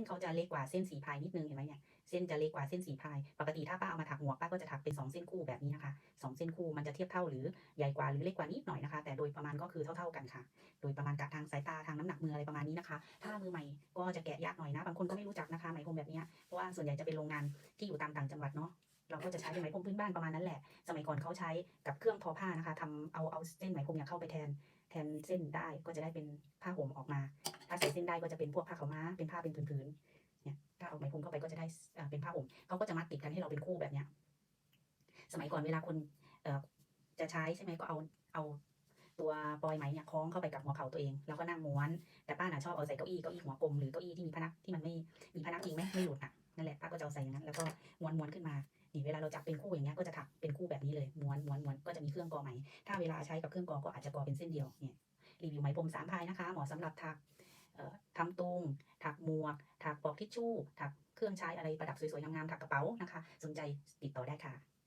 นเขาจะเล็กกว่าเส้นสีพายนิดนึงเห็นไหมเนี่ยเส้นจะเล็กกว่าเส้นสีพาย ปกติถ้าป้าเอามาถักหมวกป้าก็จะถักเป็นสองเส้นคู่แบบนี้นะคะสองเส้นคู่มันจะเทียบเท่าหรือใหญ่กว่าหรือเล็กกว่านิดหน่อยนะคะ แต่โดยประมาณก็คือเท่าๆกันค่ะ โดยประมาณกะทางสายตาทางน้ำหนักมืออะไรประมาณนี้นะคะ ถ้ามือใหม่ก็จะแกะยากหน่อยนะบางคนก็ไม่รู้จักนะคะไหมพรมแบบนี้เพราะว่าส่วนใหญ่จะเป็นโรงงานที่อยู่ตามต่างจังหวัดเนาะเราก็จะใช้เป็นไหมพรมพื้นบ้านประมาณนั้นแหละ สมัยก่อนเขาใช้กับเครื่องทอผ้านะคะทำเอาเอาเส้นไหมพรมเนี่ยเข้าไปแทน แทนเส้นได้ก็จะได้เป็นผ้าห่มออกมา ถ้าใส่เส้นได้ก็จะเป็นพวกผ้าขาวม้า เป็นผ้าเป็นผืนๆ เนี่ย ถ้าเอาไหมพรมเข้าไปก็จะได้เป็นผ้าห่มเขาก็จะมัดติดกันให้เราเป็นคู่แบบเนี้ย สมัยก่อนเวลาคนเอจะใช้ใช่ไหมก็เอาเอาตัวปลอยไหมเนี่ยคล้องเข้าไปกับหัวเข่าตัวเอง แล้วก็นั่งม้วน แต่ป้าน่ะชอบเอาใส่เก้าอี้เก้าอี้หัวกลมหรือเก้าอี้ที่มีพนักที่มันไม่มีพนักพิงไหมไม่หลุดอะนั่นแหละป้าก็จะเอาใส่อย่างนั้นแล้วก็ม้วนม้วนขึ้นมา นี่เวลาเราจับเป็นคู่อย่างเงี้ยก็จะถักเป็นคู่แบบนี้เลยม้วนม้วนม้วนก็จะมีเครื่องกอไหม ถ้าเวลาใช้กับเครื่องกอก็อาจจะกอเป็นเส้นเดียวเนี่ยรีวิวไหมพรมสามพายนะคะเหมาะสำหรับถักเอ่อทำตุงถักหมวกถักปอกทิชชู่ถักเครื่องใช้อะไรประดับสวยๆงามๆถักกระเป๋านะคะ สนใจติดต่อได้ค่ะ